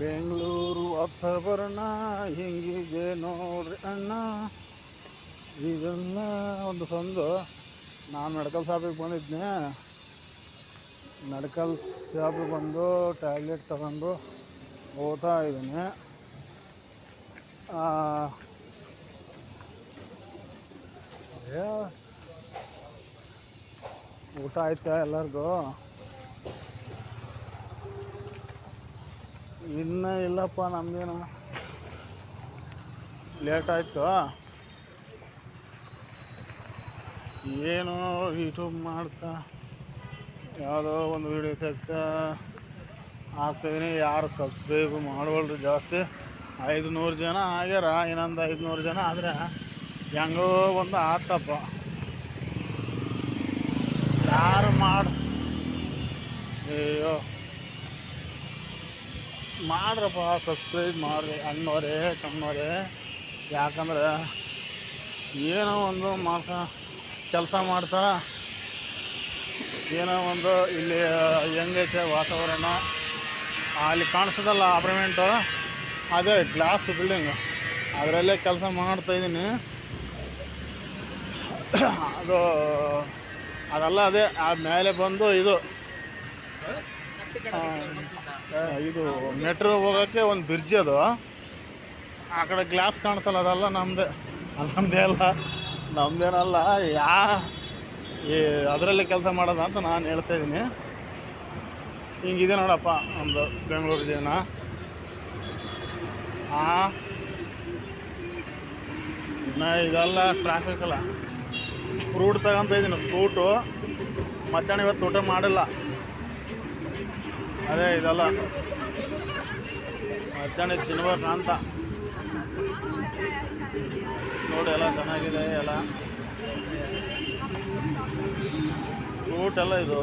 ಬೆಂಗಳೂರು ವಾತಾವರಣ ಹಿಂಗಿದೆ ನೋಡ್ರಿ ಅಣ್ಣ. ಇದನ್ನ ಒಂದು ಸಂದು, ನಾನು ಮೆಡಿಕಲ್ ಶಾಪಿಗೆ ಬಂದಿದ್ದೆ ಮೆಡಿಕಲ್ ಶಾಪಿಗೆ ಬಂದು ಟ್ಯಾಬ್ಲೆಟ್ ತಗೊಂಡು ಓದ್ತಾ ಇದ್ದೀನಿ. ಊಟ ಆಯ್ತಾ ಎಲ್ಲರಿಗೂ? ಇನ್ನೂ ಇಲ್ಲಪ್ಪ, ನಮ್ದೇನು. ಲೇಟ್ ಆಯಿತು. ಏನು ಯೂಟ್ಯೂಬ್ ಮಾಡ್ತಾ, ಯಾವುದೋ ಒಂದು ವಿಡಿಯೋ ತೆಗ್ತಾ ಹಾಕ್ತಿದ್ದೀನಿ ಯಾರು ಸಬ್ಸ್ಕ್ರೈಬ್ ಮಾಡೋಲ್ರಿ ಜಾಸ್ತಿ. ಐದುನೂರು ಜನ ಆಗ್ಯಾರ, ಇನ್ನೊಂದು ಐದುನೂರು ಜನ ಆದರೆ ಹೆಂಗೋ ಒಂದು ಆತಪ್ಪ. ಯಾರು ಮಾಡಿ ಅಯ್ಯೋ. ಮಾಡ್ರಪ್ಪ ಸಬ್ಸ್ಕ್ರೈಬ್ ಮಾಡಿರಿ, ಅಣ್ಣವ್ರೆ, ತಮ್ಮವರೇ. ಯಾಕಂದ್ರೆ ಏನೋ ಒಂದು ಮಾಸ ಕೆಲಸ ಮಾಡ್ತಾ, ಏನೋ ಒಂದು ಇಲ್ಲಿ ಹೆಂಗೈತೆ ವಾತಾವರಣ, ಅಲ್ಲಿ ಕಾಣಿಸ್ತದಲ್ಲ ಅಪಾರ್ಟ್ಮೆಂಟು ಅದೇ ಗ್ಲಾಸ್ ಬಿಲ್ಡಿಂಗ್ ಅದರಲ್ಲೇ ಕೆಲಸ ಮಾಡ್ತಾಯಿದ್ದೀನಿ ಅದು, ಅದೆಲ್ಲ ಅದೇ, ಆ ಮೇಲೆ ಬಂದು ಇದು. ಇದು ಮೆಟ್ರೋ ಹೋಗೋಕ್ಕೆ ಒಂದು ಬ್ರಿಡ್ಜ್ ಅದು. ಆ ಕಡೆ ಗ್ಲಾಸ್ ಕಾಣ್ತಲ್ಲ ಅದಲ್ಲ ನಮ್ಮದೇ ನಮ್ಮದೇ ಅಲ್ಲ. ನಮ್ಮದೇನಲ್ಲ ಯಾ ಈ ಅದರಲ್ಲೇ ಕೆಲಸ ಮಾಡೋದ ಅಂತ ನಾನು ಹೇಳ್ತಾ ಇದ್ದೀನಿ ಹಿಂಗಿದೆ ನೋಡಪ್ಪ ನಮ್ಮದು ಬೆಂಗಳೂರು ಜೀವನ. ಹಾಂ ಇನ್ನು ಇದೆಲ್ಲ ಟ್ರಾಫಿಕ್ ಅಲ್ಲ. ಸ್ಪ್ರೂಟ್ ತಗೊಂತ ಇದ್ದೀನಿ ಸ್ಪ್ರೂಟು ಮಧ್ಯಾಹ್ನ ಇವತ್ತು ಊಟ ಮಾಡಿಲ್ಲ. ಅದೇ ಇದೆಲ್ಲ. ಮಧ್ಯಾಹ್ನ ತಿನ್ಬೇಕು ಅಂತ ನೋಡಿ ಎಲ್ಲ ಚೆನ್ನಾಗಿದೆ ಎಲ್ಲ. ಫ್ರೂಟ್ ಎಲ್ಲ ಇದು.